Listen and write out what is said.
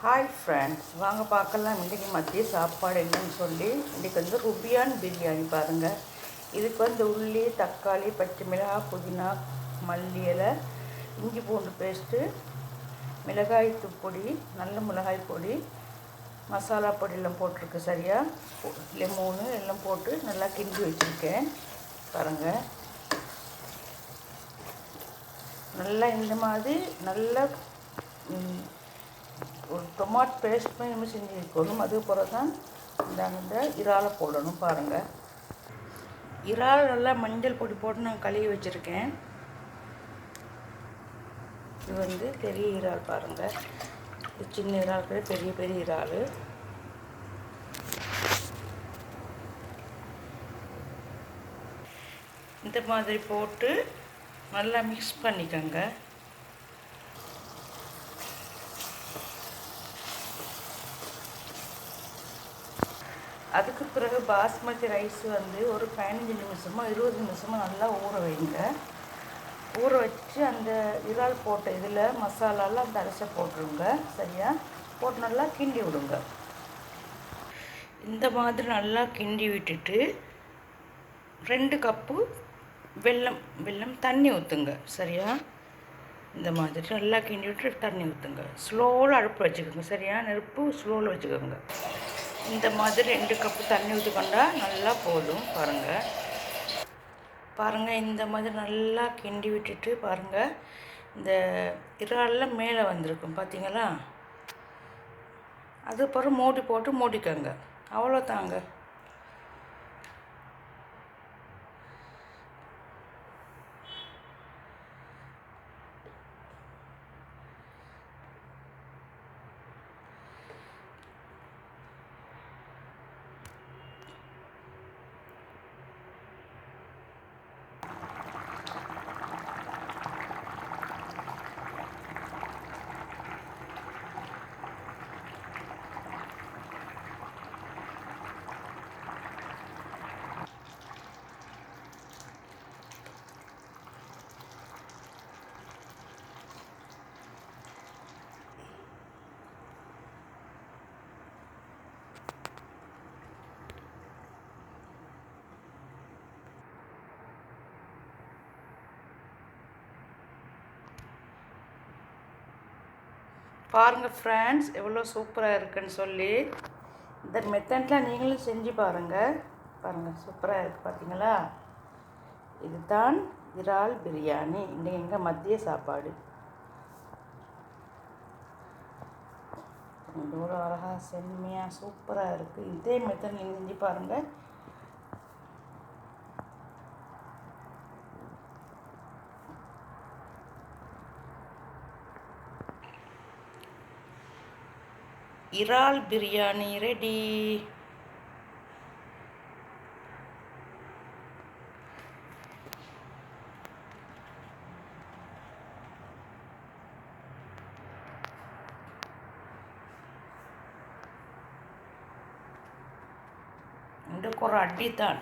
Hi friends வாங்க பார்க்கலாம். இன்றைக்கி மதிய சாப்பாடு என்னன்னு சொல்லி இன்றைக்கி வந்து ருபியான் பிரியாணி பாருங்கள் இதுக்கு வந்து உள்ளி தக்காளி பச்சை மிளகாய் புதினா மல்லி இலை இஞ்சி பூண்டு பேஸ்ட்டு மிளகாய் பொடி நல்ல மிளகாய் பொடி மசாலா பொடியெல்லாம் போட்டிருக்கு சரியா? லெமோனு எல்லாம் போட்டு நல்லா கிண்டி வச்சுருக்கேன். பாருங்கள் நல்லா இந்த மாதிரி நல்லா ஒரு டொமாட் பேஸ்ட் மாதிரி நம்ம செஞ்சுருக்கணும் அது போல தான் இந்த அந்த இறாலை போடணும் பாருங்கள் இறால் நல்லா மஞ்சள் பொடி போட்டு நான் கழுவி வச்சுருக்கேன். இது வந்து பெரிய இறால் பாருங்கள் இது சின்ன இறால் கூட பெரிய பெரிய இறால். இந்த மாதிரி போட்டு நல்லா மிக்ஸ் பண்ணிக்கோங்க. அதுக்கு பிறகு பாஸ்மதி ரைஸ் வந்து ஒரு பதினஞ்சு நிமிஷமோ இருபது நிமிஷமோ நல்லா ஊற வைங்க. ஊற வச்சு அந்த இறால் போட்ட இதில் மசாலாலாம் அந்த அரிசை போட்டுருங்க சரியா? போட்டு நல்லா கிண்டி விடுங்க. இந்த மாதிரி நல்லா கிண்டி விட்டுட்டு ரெண்டு கப்பு வெல்லம் வெல்லம் தண்ணி ஊற்றுங்க சரியா? இந்த மாதிரி நல்லா கிண்டி விட்டு தண்ணி ஊற்றுங்க ஸ்லோவில் அடுப்பு வச்சுக்கோங்க சரியா? நெருப்பு ஸ்லோவில் வச்சுக்கோங்க. இந்த மாதிரி ரெண்டு கப்பு தண்ணி ஊற்றிக்கொண்டா நல்லா போதும். பாருங்கள் பாருங்கள் இந்த மாதிரி நல்லா கிண்டி விட்டுட்டு பாருங்கள் இந்த இறால்லாம் மேலே வந்திருக்கும் பார்த்தீங்களா அதுக்கப்புறம் மூடி போட்டு மூடிக்கோங்க. அவ்வளோ தாங்க பாருங்கள் ஃப்ரெண்ட்ஸ் எவ்வளோ சூப்பராக இருக்குன்னு சொல்லி. இந்த மெத்தடில் நீங்களும் செஞ்சு பாருங்கள் பாருங்கள் சூப்பராக இருக்குது பார்த்தீங்களா இதுதான் இறால் பிரியாணி. இன்றைக்கி எங்கள் மதிய சாப்பாடு? எவ்வளோ அழகாக செம்மையாக சூப்பராக இருக்குது இதே மெத்தட் நீங்கள் செஞ்சு பாருங்கள் இறால் பிரியாணி ரெடி இதுக்கு ஒரு அடி தான்